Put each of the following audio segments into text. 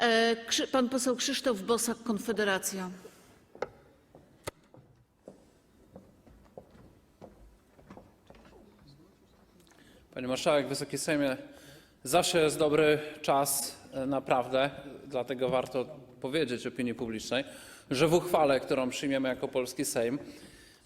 E, Pan poseł Krzysztof Bosak, Konfederacja. Pani Marszałek, Wysoki Sejmie, zawsze jest dobry czas, e, naprawdę, dlatego warto powiedzieć opinii publicznej, że w uchwale, którą przyjmiemy jako polski Sejm,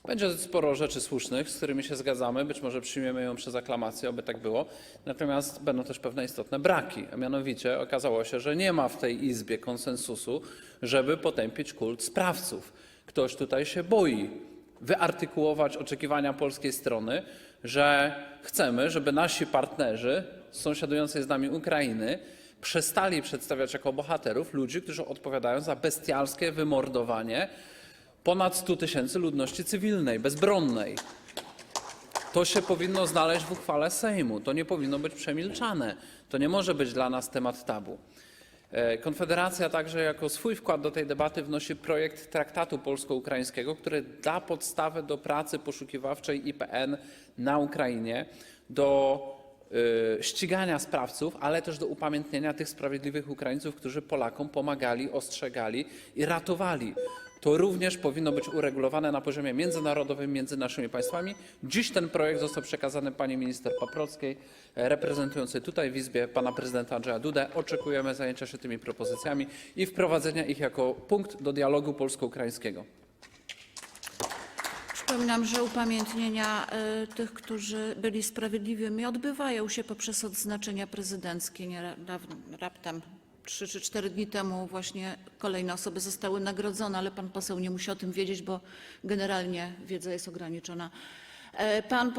będzie sporo rzeczy słusznych, z którymi się zgadzamy. Być może przyjmiemy ją przez aklamację, aby tak było. Natomiast będą też pewne istotne braki. A mianowicie okazało się, że nie ma w tej Izbie konsensusu, żeby potępić kult sprawców. Ktoś tutaj się boi wyartykułować oczekiwania polskiej strony, że chcemy, żeby nasi partnerzy z sąsiadującej z nami Ukrainy przestali przedstawiać jako bohaterów ludzi, którzy odpowiadają za bestialskie wymordowanie ponad 100 tysięcy ludności cywilnej, bezbronnej. To się powinno znaleźć w uchwale Sejmu. To nie powinno być przemilczane. To nie może być dla nas temat tabu. E, Konfederacja także jako swój wkład do tej debaty wnosi projekt traktatu polsko-ukraińskiego, który da podstawę do pracy poszukiwawczej IPN na Ukrainie, do y, ścigania sprawców, ale też do upamiętnienia tych sprawiedliwych Ukraińców, którzy Polakom pomagali, ostrzegali i ratowali. To również powinno być uregulowane na poziomie międzynarodowym między naszymi państwami. Dziś ten projekt został przekazany pani minister Paprockiej, e, reprezentującej tutaj w Izbie pana prezydenta Andrzeja Dudę. Oczekujemy zajęcia się tymi propozycjami i wprowadzenia ich jako punkt do dialogu polsko-ukraińskiego. Przypominam, że upamiętnienia e, tych, którzy byli sprawiedliwymi, odbywają się poprzez odznaczenia prezydenckie. Nie ra- raptem 3 czy 4 dni temu właśnie kolejne osoby zostały nagrodzone, ale pan poseł nie musi o tym wiedzieć, bo generalnie wiedza jest ograniczona. E, Pan